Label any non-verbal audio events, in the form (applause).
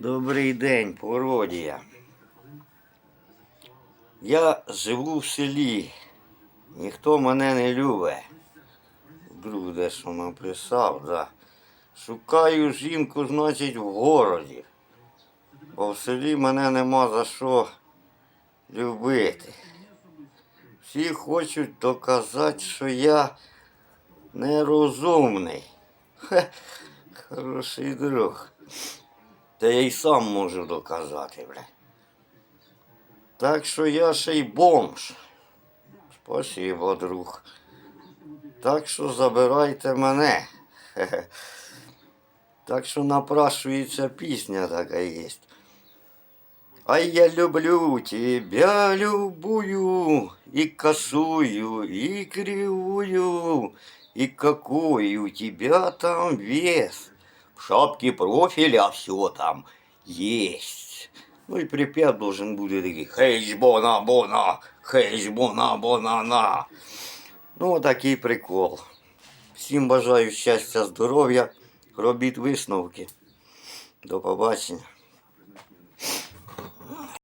Добрий день, породія. Я живу в селі. Ніхто мене не любить. Друг дещо написав, да. Шукаю жінку, значить, в городі. Бо в селі мене нема за що любити. Всі хочуть доказати, що я нерозумний. Хе, хороший друг. Та я й сам можу доказати, бля. Так що я ще й бомж. Спасибо, друг. Так що забирайте мене. Хе-хе. (laughs) Так що напрашується пісня така є. Ай, я люблю тебя, любую, и косую, и кривую, и какой у тебя там вес. В шапке профиля все там есть. Ну и припев должен будет такий хейч бона бона, хейч бона бона на. Ну, такий прикол. Всім бажаю щастя, здоров'я, робіть висновки. До побачення.